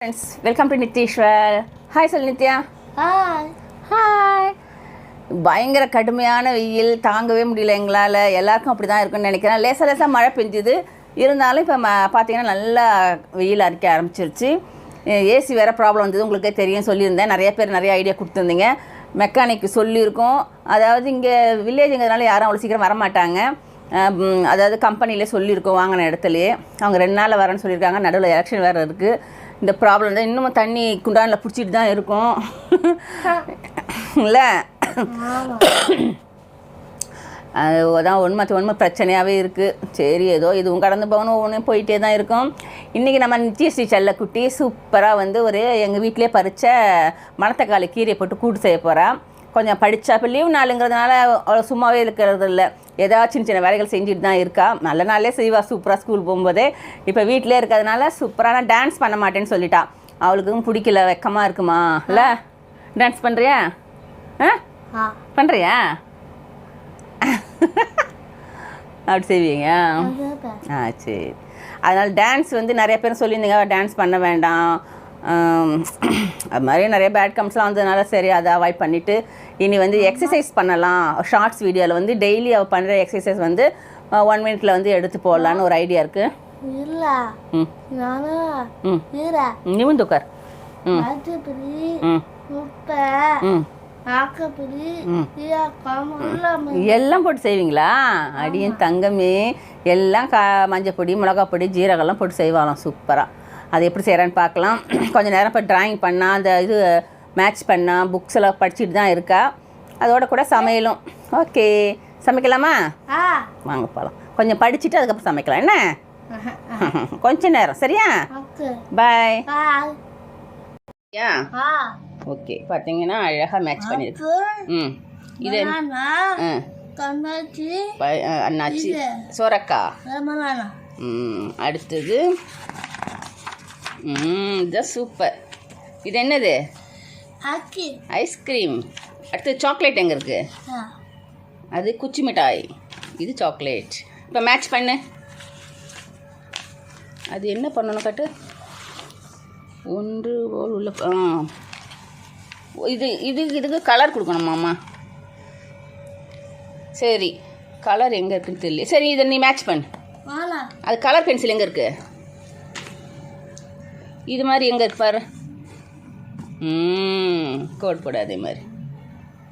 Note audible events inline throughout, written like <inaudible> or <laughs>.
Friends welcome to Nitheeswar hi சொல் Nithya hi hi பயங்கர கடுமையான வெயில் தாங்கவே முடியல எங்களால். எல்லாருக்கும் அப்படி தான் இருக்குன்னு நினைக்கிறேன். லேசாக லேசாக மழை பெஞ்சுது. இருந்தாலும் இப்போ ம பார்த்தீங்கன்னா நல்லா வெயில் அடிக்க ஆரம்பிச்சிருச்சு. ஏசி வேறு ப்ராப்ளம் வந்தது. உங்களுக்கே தெரியும் சொல்லியிருந்தேன். நிறைய பேர் நிறைய ஐடியா கொடுத்துருந்தீங்க. மெக்கானிக்கு சொல்லியிருக்கோம். அதாவது இங்கே வில்லேஜுங்கிறதுனால யாரும் அவ்வளோ சீக்கிரம் வரமாட்டாங்க. அதாவது கம்பெனிலே சொல்லியிருக்கோம் வாங்கின இடத்துலையே. அவங்க ரெண்டு நாளில் வரேன்னு சொல்லியிருக்காங்க. நடுவில் எலெக்ஷன் வேறு இருக்குது இந்த ப்ராப்ளம் தான். இன்னமும் தண்ணி குண்டானில் பிடிச்சிட்டு தான் இருக்கும். இல்லை? அதுதான் ஒன்று மற்ற ஒன்று பிரச்சனையாகவே இருக்குது சரி ஏதோ இதுவும் கடந்து போகணும் ஒவ்வொன்றும் போயிட்டே தான் இருக்கும். இன்றைக்கி நம்ம நித்யஸ்ரீ செல்லக்குட்டி சூப்பராக வந்து ஒரு எங்கள் வீட்டிலே பறித்த மணத்தக்காளி கீரையை போட்டு கூட்டு செய்ய போகிறேன் கொஞ்சம் படித்தா இப்போ லீவ் நாளுங்கிறதுனால அவ்வளோ சும்மாவே இருக்கிறது இல்லை ஏதாவது சின்ன சின்ன வேலைகள் செஞ்சுட்டு தான் இருக்கா. நல்ல நாளே செய்வா. சூப்பராக ஸ்கூல் போகும்போதே. இப்போ வீட்டிலே இருக்கிறதுனால சூப்பரான டான்ஸ் பண்ண மாட்டேன்னு சொல்லிட்டா. அவளுக்கும் பிடிக்கல. வெக்கமாக இருக்குமா? இல்லை? டான்ஸ் பண்ணுறியா ஆ? பண்ணுறியா அப்படி செய்வீங்க? ஆ சரி. அதனால் டான்ஸ் வந்து நிறைய பேர் சொல்லியிருந்தீங்க. டான்ஸ் பண்ண வேண்டாம். <clears throat> அது மாதிரி நிறைய பேட் கம்ஸ்லாம் வந்ததுனால சரி அதை அவாய்ட் பண்ணிவிட்டு இனி வந்து எக்ஸசைஸ் பண்ணலாம். ஷார்ட்ஸ் வீடியோவில் வந்து டெய்லி அவள் பண்ணுற எக்ஸசைஸ் வந்து ஒன் மினிட்ல வந்து எடுத்து போடலான்னு ஒரு ஐடியா இருக்குது இல்ல. ம். நிமிந்து உட்கார். ம். ம். எல்லாம் போட்டு செய்வீங்களா? அடியும் தங்கமே எல்லாம் கா மஞ்சள் பொடி மிளகாப் பொடி ஜீரகம்லாம் போட்டு செய்வாளாம். சூப்பராக அது எப்படி செய்கிறான்னு பார்க்கலாம். <clears throat> கொஞ்சம் நேரம் இப்போ ட்ராயிங் பண்ணா அந்த இது மேட்ச் பண்ணா புக்ஸ் எல்லாம் படிச்சுட்டு தான் இருக்கா. அதோட கூட சமையலும். ஓகே சமைக்கலாமா? வாங்க போகலாம் கொஞ்சம் படிச்சுட்டு அதுக்கப்புறம் சமைக்கலாம். என்ன? <laughs> கொஞ்ச நேரம். சரியா? பாய் யா ஓகே பார்த்தீங்கன்னா அழகாக மேட்ச் பண்ணியிருக்கு ம். இது அண்ணாச்சி. சோரக்கா. ம், அடுத்தது ம் இதுதான் சூப்பர் இது என்னது? ஐஸ்கிரீம் அடுத்தது சாக்லேட் எங்கே இருக்குது அது குச்சி மிட்டாய். இது சாக்லேட் இப்போ மேட்ச் பண்ணு. அது என்ன பண்ணணும் கட்டு? ஒன்று போல் உள்ள ஆ. இது இது இதுக்கு கலர் கொடுக்கணுமாம்மா சரி கலர் எங்கே இருக்குன்னு தெரியல. சரி இதை நீ மேட்ச் பண்ணு. அது கலர் பென்சில் எங்கே இருக்கு? இது மாதிரி எங்கே இருக்கு பாரு ம் கோட் போடு அதே மாதிரி.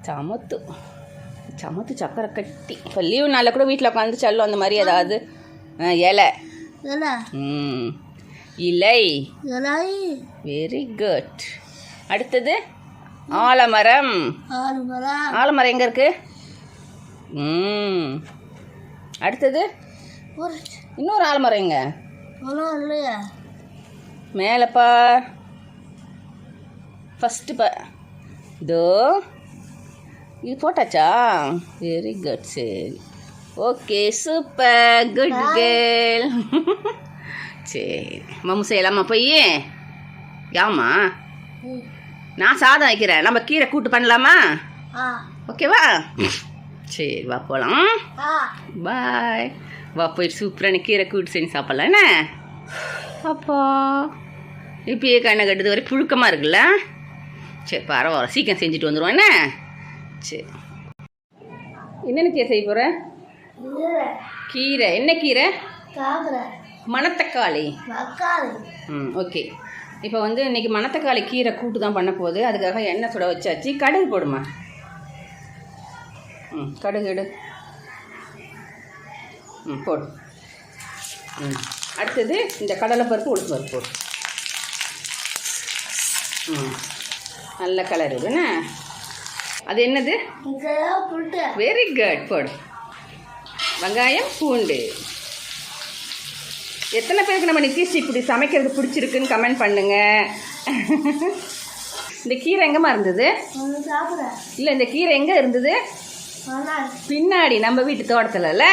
சமத்து. சமத்து சக்கரை கட்டி. இப்போ லீவு நாளில் கூட வீட்டில் உட்காந்து செல்லம் அந்த மாதிரி ஏதாவது இலை. ம் இலை. வெரி குட் அடுத்தது ஆலமரம். ஆலமரம். எங்கே இருக்கு? ம். அடுத்தது இன்னொரு ஆலமரம் எங்க? இல்லையா மேலேப்பா ஃபஸ்ட்டு பா. இதோ. இது போட்டாச்சா? வெரி குட் சரி. ஓகே சூப்பர் குட் கேர்ள் சரி. மம்மு செய்யலாமா போய்? யாமா. நான் சாதம் வைக்கிறேன். நம்ம கீரை கூட்டு பண்ணலாமா? ஓகேவா சரி வா போகலாம் பாய் வா போய் சூப்பரான கீரை கூட்டு செஞ்சு சாப்பிட்லாம் என்ன? அப்பா. இப்பயே கண்ணை கட்டுது வரை புழுக்கமாக இருக்குல்ல? சரி பரவாயில்ல. சீக்கிரம் செஞ்சுட்டு வந்துடுவோம் என்ன? சரி. என்னென்ன கீரை செய்ய போகிற கீரை. என்ன கீரை? மணத்தக்காளி. ம் ஓகே. இப்போ வந்து இன்னைக்கு மணத்தக்காளி கீரை கூட்டு தான் பண்ண போகுது. அதுக்காக எண்ணெய் சுட வச்சாச்சு. கடுகு போடுமா? ம் கடுகு எடு. ம் போடு. ம். அடுத்தது இந்த கடலைப்பருப்பு உளுத்து பருப்பு போடு. நல்ல கலர் இது அது என்னது? வெரி குட் போடு. வெங்காயம் பூண்டு. எத்தனை பேருக்கு நம்ம நித்யஸ்ரீ இப்படி சமைக்கிறது பிடிச்சிருக்குன்னு கமெண்ட் பண்ணுங்க. இந்த கீரை எங்கம்மா இருந்தது? இல்லை இந்த கீரை எங்கே இருந்தது? பின்னாடி நம்ம வீட்டு தோட்டத்தில்ல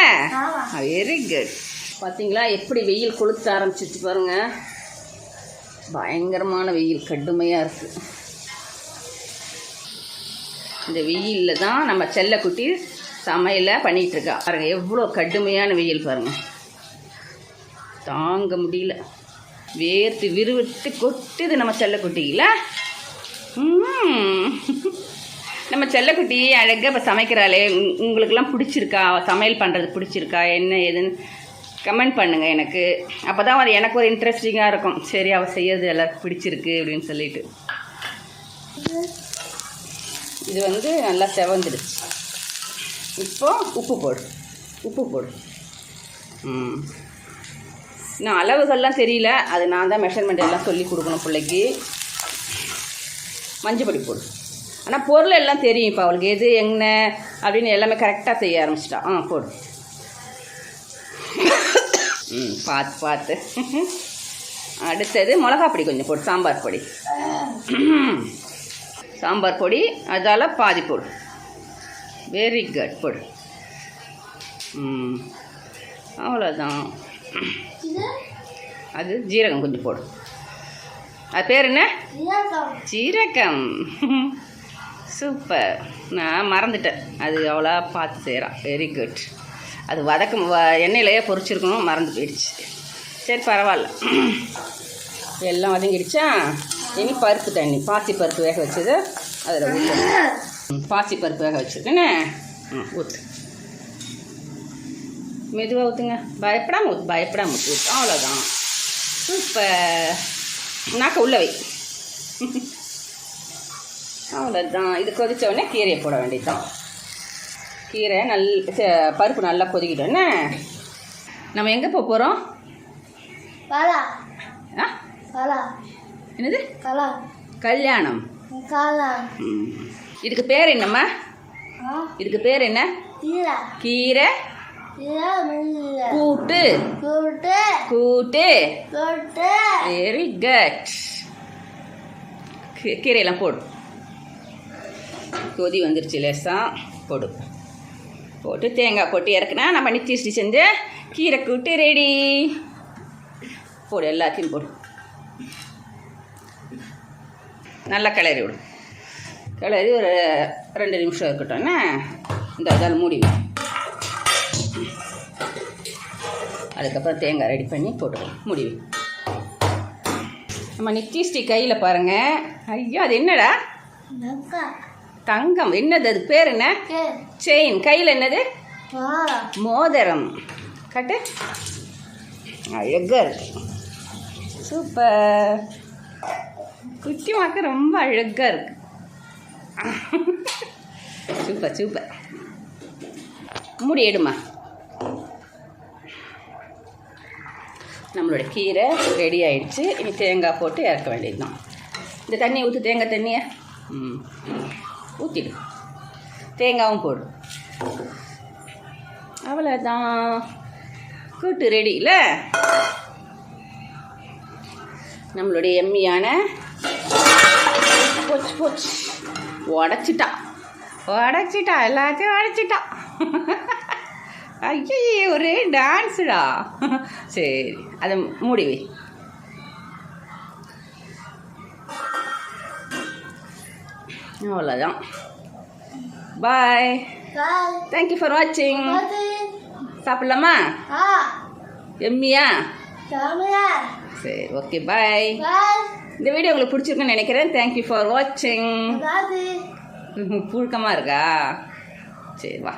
வெரி குட் பார்த்தீங்களா எப்படி வெயில் கொளுத்த ஆரம்பிச்சிருச்சு பாருங்க. பயங்கரமான வெயில் கடுமையாக இருக்குது இந்த வெயிலில் தான் நம்ம செல்லக்குட்டி சமையலை பண்ணிகிட்டு இருக்கா எவ்வளோ கடுமையான வெயில் பாருங்கள் தாங்க முடியல. வேர்த்து விறுவிட்டு கொட்டுது நம்ம செல்லக்குட்டியில். நம்ம செல்லக்குட்டி அழகாக இப்போ சமைக்கிறாளே. உங்களுக்கெல்லாம் பிடிச்சிருக்கா? சமையல் பண்ணுறது பிடிச்சிருக்கா? என்ன ஏதுன்னு கமெண்ட் பண்ணுங்க எனக்கு. அப்போ தான் அது எனக்கு ஒரு இன்ட்ரெஸ்டிங்காக இருக்கும். சரி அவள் செய்யறது எல்லாருக்கும் பிடிச்சிருக்கு அப்படின்னு சொல்லிட்டு. இது வந்து நல்லா செவந்துடுச்சு. இப்போ உப்பு போடு. உப்பு போடு. ம். நான் அளவுகள்லாம் தெரியல. அது நான் தான் மெஷர்மெண்ட் எல்லாம் சொல்லி கொடுக்கணும் பிள்ளைக்கு. மஞ்சள் பொடி. போடு ஆனால் பொருள் எல்லாம் தெரியும் இப்போ. அவளுக்கு எது என்ன அப்படின்னு எல்லாமே கரெக்டாக செய்ய ஆரம்பிச்சிட்டா. ஆ போடு. ம் பார்த்து பார்த்து அடுத்தது மிளகா பொடி கொஞ்சம் போடு சாம்பார் பொடி. சாம்பார் பொடி அதால் பாதி போடு. வெரி குட் போடு. ம் அவ்வளோதான் அது ஜீரகம் கொஞ்சம் போடு. அது பேர் என்ன? ஜீரகம். சூப்பர். நான் மறந்துட்டேன். அது அவ்வளோ பார்த்து செய்கிறான் வெரி குட் அது வதக்கும் எண்ணெயிலேயே பொரிச்சிருக்கணும் மறந்து போயிடுச்சு. சரி பரவாயில்ல. எல்லாம் வதங்கிடுச்சா? இனி பருப்பு தண்ணி பாசி பருப்பு வேக வச்சது அதில் ஊற்றணும் பாசி பருப்பு வேக வச்சுருக்கேனே ம் ஊற்று மெதுவாக ஊற்றுங்க பயப்படாமல் ஊற்று பயப்படாமல் ஊற்று ஊற்று அவ்வளோதான் சூப்பர். நாக்க உள்ளவை அவ்வளோதான் இது கொதித்த உடனே கீரையை போட வேண்டியதுதான். கீரை நல் பருப்பு நல்லா கொதிக்கிட்டோன்னே நம்ம எங்கே போக போகிறோம் கலா ஆ? கலா என்னது? கலா கல்யாணம். கலா. இதுக்கு பேர் என்னம்மா? இதுக்கு பேர் என்ன? கீரை. கீரை. கூட்டு. கூட்டு. கூட்டு. கூட்டு. வெரி குட் கீரையெல்லாம் போடு. கொதி வந்துருச்சு லேசா. போடு. போட்டு தேங்காய் போட்டு இறக்குனா நம்ம நிச்சயிச்சு செஞ்சு கீரை கூட்டு ரெடி போடு எல்லாத்தையும் போடு. நல்லா கிளறி விடு. கிளறி ஒரு ரெண்டு நிமிஷம் இருக்கட்டும்னா இந்த இதால் மூடி அதுக்கப்புறம் தேங்காய் ரெடி பண்ணி போட்டுக்கலாம் முடிவு வை. நம்ம நித்திஷ்டி கையில் பாருங்கள் ஐயோ அது என்னடா? தங்கம். என்னது அது? பேர் என்ன? செயின். கையில் என்னது? மோதிரம். கட்டு. அழகா இருக்கு சூப்பர். குட்டி மாக்க ரொம்ப அழகா இருக்கு சூப்பர் சூப்பர். மூடி எடுமா. நம்மளோட கீரை ரெடி ஆயிடுச்சு. இனி தேங்காய் போட்டு இறக்க வேண்டியதுதான். இந்த தண்ணியை ஊற்று தேங்காய் தண்ணியை. ம். ஊற்றிடு தேங்காயும் போடு. அவ்வளோதான் கூட்டு ரெடி இல்லை? நம்மளுடைய எம்மியான போச்சு போச்சு. உடச்சிட்டா. உடச்சிட்டா எல்லாத்தையும் உடச்சிட்டா. ஐயே ஒரே டான்ஸுடா சரி அதை மூடி அவ்வளோதான் பாய் தேங்க்யூ ஃபார் வாட்சிங் சாப்பிட்லாமா? எம்மியா? சரி ஓகே பாய் இந்த வீடியோ உங்களுக்கு பிடிச்சிருக்குன்னு நினைக்கிறேன். தேங்க்யூ ஃபார் வாட்சிங் புழுக்கமாக இருக்கா? சரி வா.